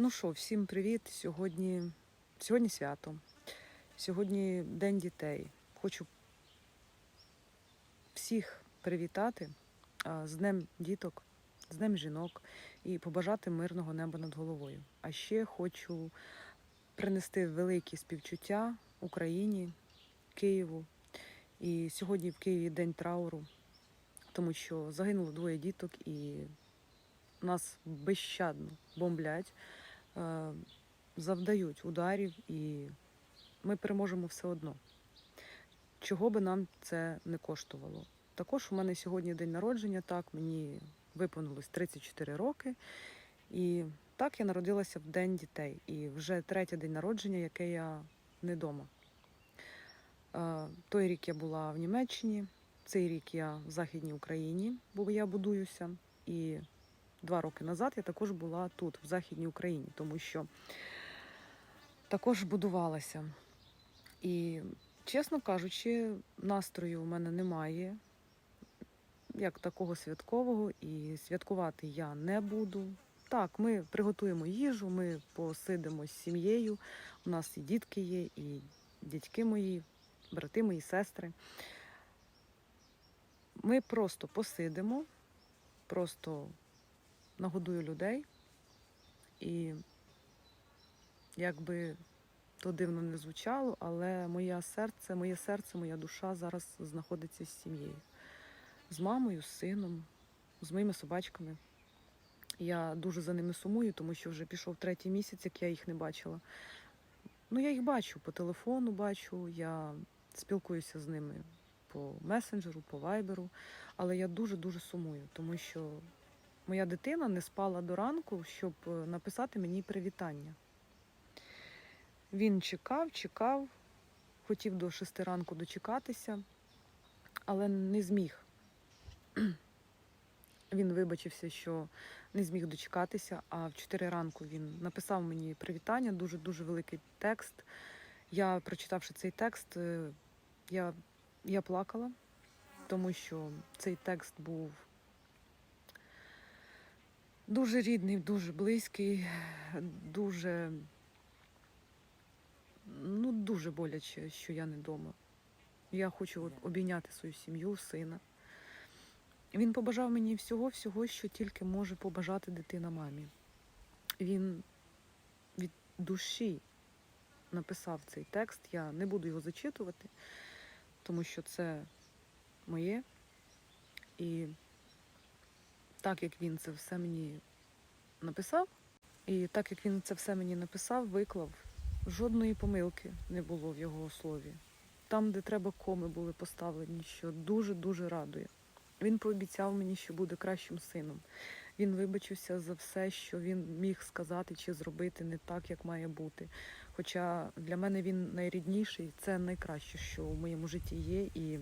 Ну що, всім привіт! Сьогодні, сьогодні свято. Сьогодні День дітей. Хочу всіх привітати з Днем діток, з Днем жінок і побажати мирного неба над головою. А ще хочу принести великі співчуття Україні, Києву. І сьогодні в Києві день трауру, тому що загинуло двоє діток і нас безщадно бомблять, завдають ударів, і ми переможемо все одно. Чого би нам це не коштувало. Також у мене сьогодні день народження, так, мені виповнилось 34 роки. І так я народилася в День дітей. І вже третій день народження, яке я не вдома. Той рік я була в Німеччині, цей рік я в Західній Україні, бо я будуюся. І два роки назад я також була тут, в Західній Україні, тому що також будувалася. І, чесно кажучи, настрою у мене немає, як такого святкового, і святкувати я не буду. Так, ми приготуємо їжу, ми посидимо з сім'єю. У нас і дітки є, і дядьки мої, брати мої, сестри. Ми просто посидимо, просто нагодую людей. І якби то дивно не звучало, але моє серце, моє серце, моя душа зараз знаходиться з сім'єю, з мамою, з сином, з моїми собачками. Я дуже за ними сумую, тому що вже пішов третій місяць, як я їх не бачила. Ну, я їх бачу по телефону, бачу, я спілкуюся з ними по месенджеру, по вайберу, але я дуже-дуже сумую, тому що моя дитина не спала до ранку, щоб е, написати мені привітання. Він чекав, чекав, хотів до шести ранку дочекатися, але не зміг. Він вибачився, що не зміг дочекатися, а в 4 ранку він написав мені привітання, дуже-дуже великий текст. Я, прочитавши цей текст, е, я, я плакала, тому що цей текст був дуже рідний, дуже близький, дуже, ну, дуже боляче, що я не вдома. Я хочу обійняти свою сім'ю, сина. Він побажав мені всього, всього, що тільки може побажати дитина мамі. Він від душі написав цей текст. Я не буду його зачитувати, тому що це моє. І так як він це все мені написав, і так як він це все мені написав, виклав, жодної помилки не було в його слові. Там, де треба коми були поставлені, що дуже-дуже радує. Він пообіцяв мені, що буде кращим сином. Він вибачився за все, що він міг сказати чи зробити не так, як має бути. Хоча для мене він найрідніший, це найкраще, що в моєму житті є, і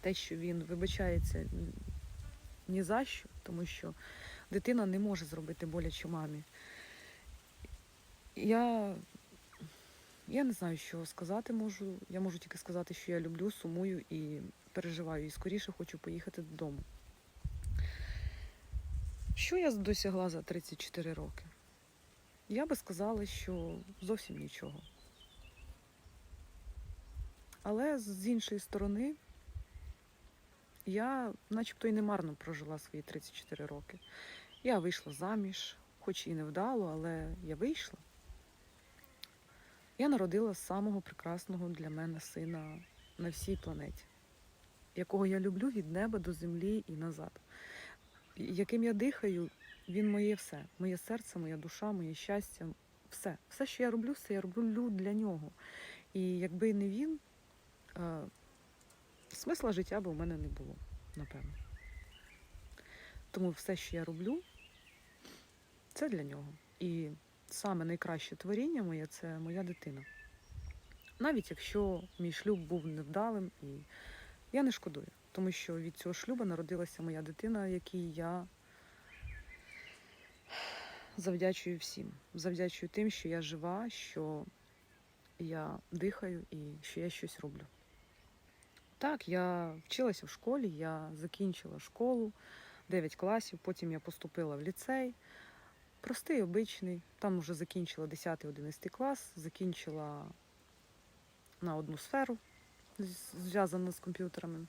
те, що він вибачається ні за що, тому що дитина не може зробити боляче мамі. Я, я не знаю, що сказати можу. Я можу тільки сказати, що я люблю, сумую і переживаю, і скоріше хочу поїхати додому. Що я досягла за 34 роки? Я би сказала, що зовсім нічого. Але з іншої сторони, я начебто і не марно прожила свої 34 роки. Я вийшла заміж, хоч і не вдало, але я вийшла. Я народила самого прекрасного для мене сина на всій планеті, якого я люблю від неба до землі і назад. Яким я дихаю, він моє все. Моє серце, моя душа, моє щастя, все. Все, що я роблю, все я роблю для нього. І якби не він, е, смисла життя би у мене не було, напевно. Тому все, що я роблю, це для нього. І саме найкраще творіння моє це моя дитина. Навіть якщо мій шлюб був невдалим, і я не шкодую, тому що від цього шлюбу народилася моя дитина, якій я завдячую всім. Завдячую тим, що я жива, що я дихаю і що я щось роблю. Так, я вчилася в школі, я закінчила школу 9 класів, потім я поступила в ліцей. Простий, обичний. Там вже закінчила 10-11 клас, закінчила на одну сферу, зв'язану з комп'ютерами.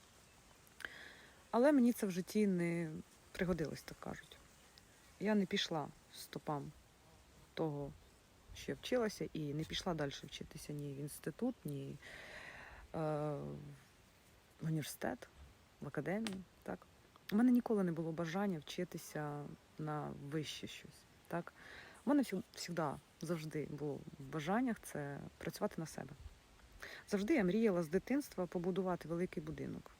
Але мені це в житті не пригодилось, так кажуть. Я не пішла стопам того, що я вчилася, і не пішла далі вчитися ні в інститут, ні е, в університет, в академію. Так. У мене ніколи не було бажання вчитися на вище щось. Так. У мене завжди, завжди було в бажаннях це працювати на себе. Завжди я мріяла з дитинства побудувати великий будинок,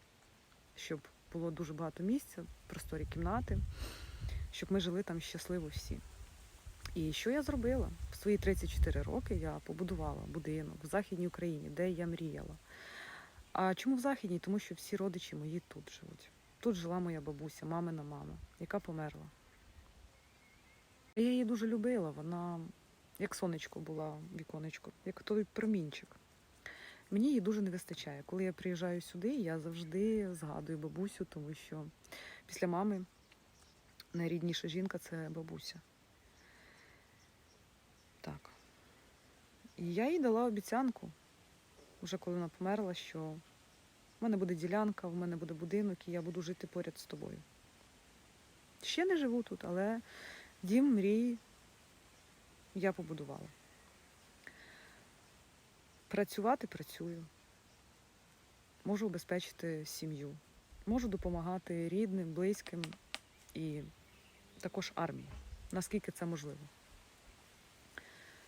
щоб було дуже багато місця, просторі кімнати, щоб ми жили там щасливо всі. І що я зробила? В свої 34 роки я побудувала будинок в Західній Україні, де я мріяла. А чому в Західній? Тому що всі родичі мої тут живуть. Тут жила моя бабуся, мамина мама, яка померла. Я її дуже любила, вона як сонечко була, віконечко, як той промінчик. Мені її дуже не вистачає. Коли я приїжджаю сюди, я завжди згадую бабусю, тому що після мами найрідніша жінка це бабуся. Так. І я їй дала обіцянку, вже коли вона померла, що в мене буде ділянка, в мене буде будинок, і я буду жити поряд з тобою. Ще не живу тут, але дім мрії я побудувала. Працювати працюю. Можу обезпечити сім'ю, можу допомагати рідним, близьким і також армії, наскільки це можливо.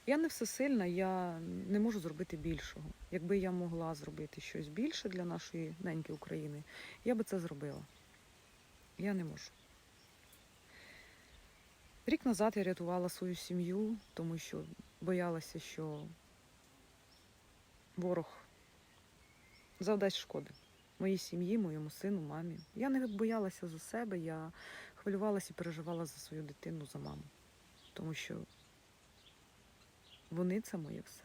Я не всесильна, я не можу зробити більшого. Якби я могла зробити щось більше для нашої неньки України, я би це зробила. Я не можу. Рік назад я рятувала свою сім'ю, тому що боялася, що ворог завдасть шкоди моїй сім'ї, моєму сину, мамі. Я не боялася за себе, я хвилювалася і переживала за свою дитину, за маму. Тому що вони це моє все.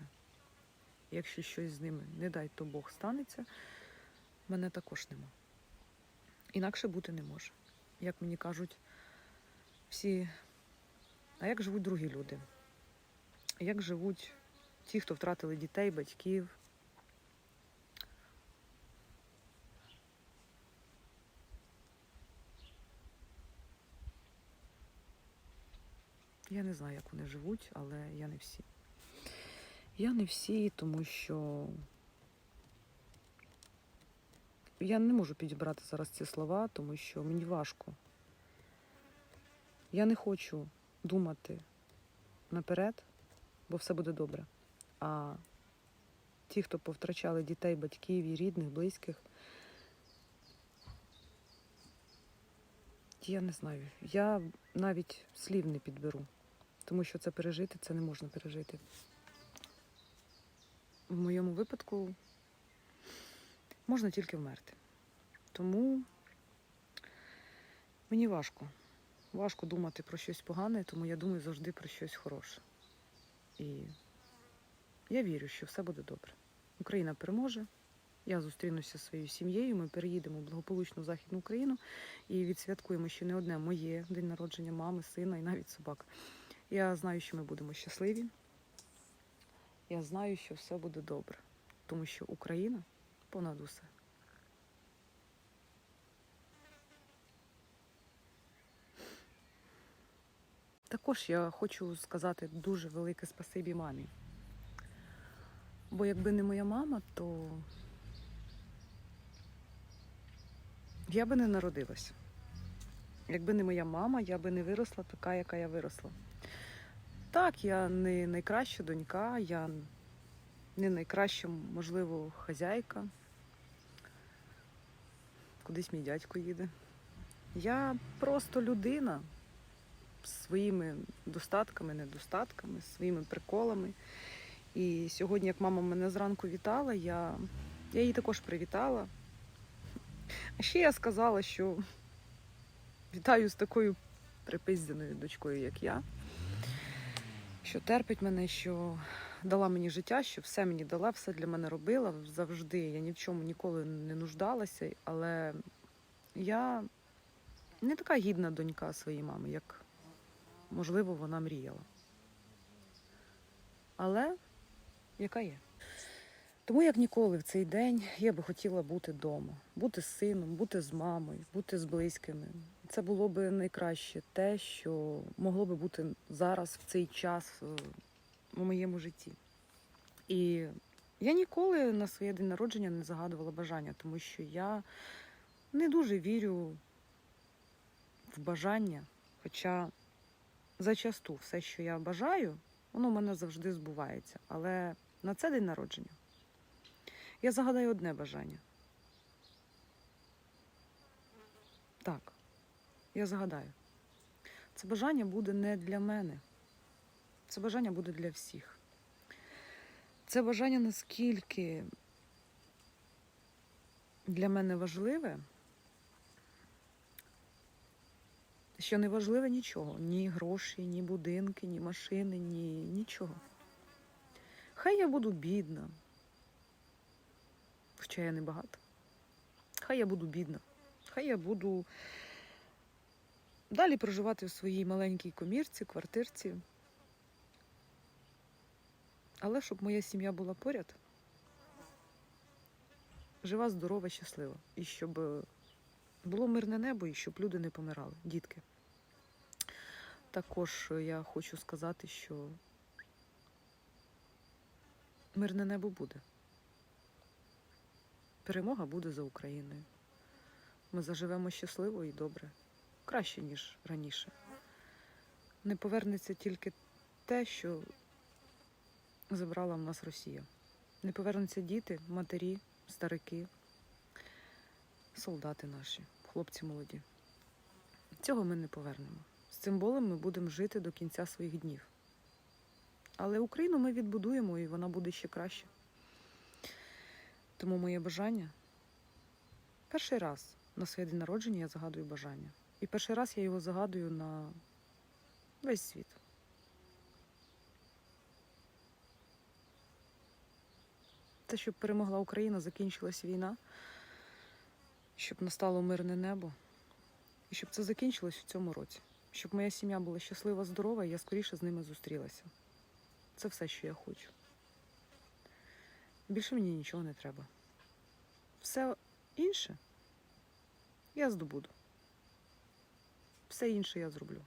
Якщо щось з ними, не дай то Бог станеться, мене також нема. Інакше бути не може. Як мені кажуть, всі, а як живуть другі люди? Як живуть ті, хто втратили дітей, батьків? Я не знаю, як вони живуть, але я не всі. Я не всі, тому що я не можу підібрати зараз ці слова, тому що мені важко. Я не хочу думати наперед, бо все буде добре. А ті, хто повтрачали дітей, батьків і рідних, близьких, я не знаю. Я навіть слів не підберу, тому що це пережити, це не можна пережити. В моєму випадку можна тільки вмерти. Тому мені важко. Важко думати про щось погане, тому я думаю завжди про щось хороше. І я вірю, що все буде добре. Україна переможе. Я зустрінуся зі своєю сім'єю. Ми переїдемо в благополучну Західну Україну і відсвяткуємо ще не одне моє день народження мами, сина і навіть собак. Я знаю, що ми будемо щасливі. Я знаю, що все буде добре, тому що Україна понад усе. Також я хочу сказати дуже велике спасибі мамі. Бо якби не моя мама, то я би не народилась. Якби не моя мама, я би не виросла така, яка я виросла. Так, я не найкраща донька, я не найкраща, можливо, хазяйка. Кудись мій дядько їде. Я просто людина з своїми достатками, недостатками, своїми приколами. І сьогодні, як мама мене зранку вітала, я, я її також привітала. А ще я сказала, що вітаю з такою припизденою дочкою, як я, що терпить мене, що дала мені життя, що все мені дала, все для мене робила завжди. Я ні в чому ніколи не нуждалася, але я не така гідна донька своєї мами, як можливо, вона мріяла. Але яка є? Тому як ніколи в цей день я би хотіла бути вдома, бути з сином, бути з мамою, бути з близькими. Це було б найкраще те, що могло би бути зараз, в цей час е, у моєму житті. І я ніколи на своє день народження не загадувала бажання, тому що я не дуже вірю в бажання. Хоча зачасту все, що я бажаю, воно в мене завжди збувається. Але на це день народження я загадаю одне бажання. Так, я загадаю. Це бажання буде не для мене. Це бажання буде для всіх. Це бажання наскільки для мене важливе, що не важливе нічого. Ні гроші, ні будинки, ні машини, ні нічого. Хай я буду бідна, хоча я не багата. Хай я буду бідна. Хай я буду далі проживати в своїй маленькій комірці, квартирці. Але щоб моя сім'я була поряд, жива, здорова, щаслива. І щоб е, було мирне небо і щоб люди не помирали, дітки. Також я хочу сказати, що мирне небо буде. Перемога буде за Україною. Ми заживемо щасливо і добре, краще, ніж раніше. Не повернеться тільки те, що забрала в нас Росія. Не повернуться діти, матері, старики, солдати наші, хлопці молоді. Цього ми не повернемо. З цим болем ми будемо жити до кінця своїх днів. Але Україну ми відбудуємо і вона буде ще краще. Тому моє бажання перший раз на своє день народження я загадую бажання. І перший раз я його загадую на весь світ. Це щоб перемогла Україна, закінчилась війна, щоб настало мирне небо, і щоб це закінчилось в цьому році. Щоб моя сім'я була щаслива, здорова, і я скоріше з ними зустрілася. Це все, що я хочу. Більше мені нічого не треба. Все інше я здобуду. Все інше я зроблю.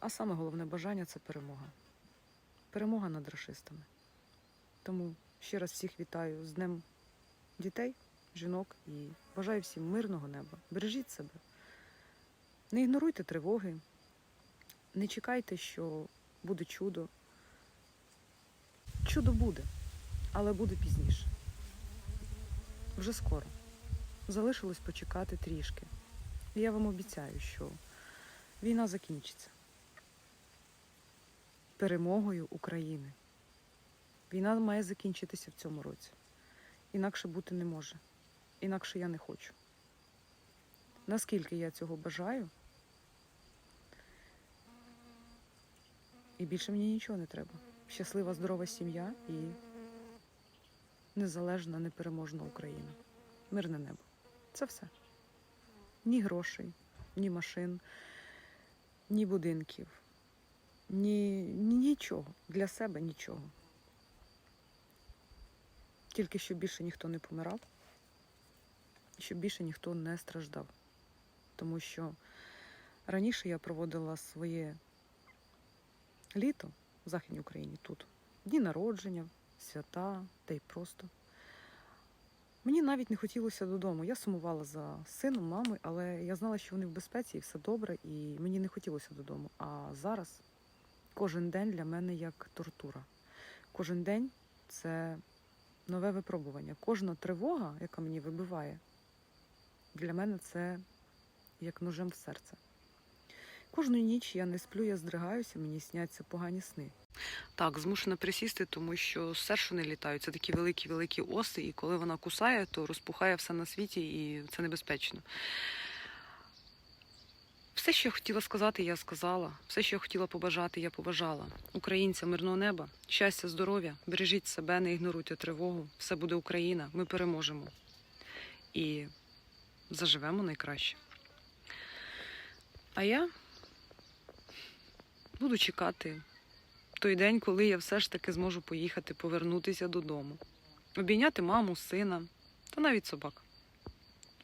А саме головне бажання це перемога. Перемога над расистами. Тому ще раз всіх вітаю з Днем дітей, жінок і бажаю всім мирного неба. Бережіть себе. Не ігноруйте тривоги, не чекайте, що буде чудо. Чудо буде, але буде пізніше. Вже скоро. Залишилось почекати трішки. І я вам обіцяю, що війна закінчиться перемогою України. Війна має закінчитися в цьому році. Інакше бути не може. Інакше я не хочу. Наскільки я цього бажаю, і більше мені нічого не треба. Щаслива, здорова сім'я і незалежна, непереможна Україна. Мирне небо. Це все. Ні грошей, ні машин, ні будинків, ні, ні нічого. Для себе нічого. Тільки щоб більше ніхто не помирав, щоб більше ніхто не страждав. Тому що раніше я проводила своє літо в Західній Україні тут. Дні народження, свята, та й просто. Мені навіть не хотілося додому. Я сумувала за сином, мамою, але я знала, що вони в безпеці і все добре, і мені не хотілося додому. А зараз кожен день для мене як тортура. Кожен день це нове випробування. Кожна тривога, яка мені вибиває, для мене це як ножем в серце. Кожну ніч я не сплю, я здригаюся, мені сняться погані сни. Так, змушена присісти, тому що сершини літають. Це такі великі-великі оси, і коли вона кусає, то розпухає все на світі, і це небезпечно. Все, що я хотіла сказати, я сказала. Все, що я хотіла побажати, я побажала. Українцям мирного неба, щастя, здоров'я, бережіть себе, не ігноруйте тривогу. Все буде Україна, ми переможемо. І заживемо найкраще. А я буду чекати той день, коли я все ж таки зможу поїхати, повернутися додому, обійняти маму, сина та навіть собак.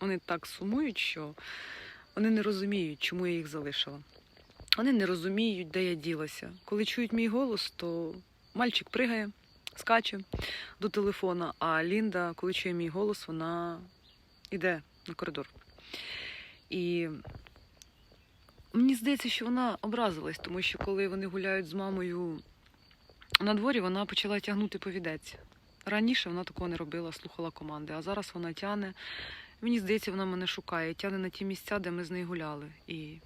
Вони так сумують, що вони не розуміють, чому я їх залишила. Вони не розуміють, де я ділася. Коли чують мій голос, то мальчик пригає, скаче до телефона, а Лінда, коли чує мій голос, вона йде на коридор. І мені здається, що вона образилась, тому що коли вони гуляють з мамою на дворі, вона почала тягнути повідець. Раніше вона такого не робила, слухала команди, а зараз вона тяне. Мені здається, вона мене шукає, тяне на ті місця, де ми з нею гуляли. І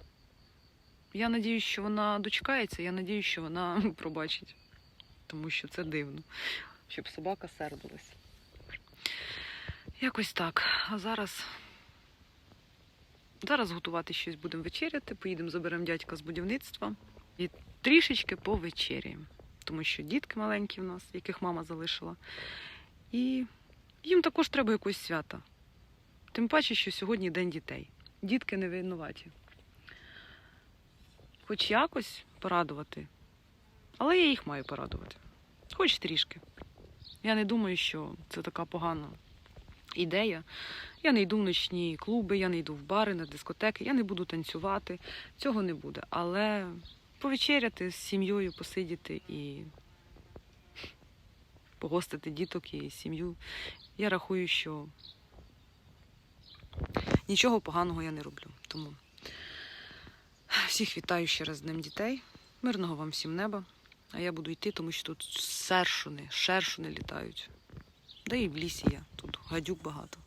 я надіюсь, що вона дочекається, я надіюсь, що вона пробачить, тому що це дивно, щоб собака сердилась. Якось так. А зараз. Зараз готувати щось будемо вечеряти, поїдемо заберемо дядька з будівництва і трішечки повечеряємо, тому що дітки маленькі в нас, яких мама залишила. І їм також треба якось свята. Тим паче, що сьогодні день дітей. Дітки не винуваті. Хоч якось порадувати, але я їх маю порадувати. Хоч трішки. Я не думаю, що це така погана ідея. Я не йду в ночні клуби, я не йду в бари, на дискотеки, я не буду танцювати. Цього не буде. Але повечеряти з сім'єю, посидіти і погостити діток і сім'ю. Я рахую, що нічого поганого я не роблю. Тому всіх вітаю ще раз з Днем дітей. Мирного вам всім неба. А я буду йти, тому що тут сершуни, шершуни літають. Да і в лісі я. Тут гадюк багато.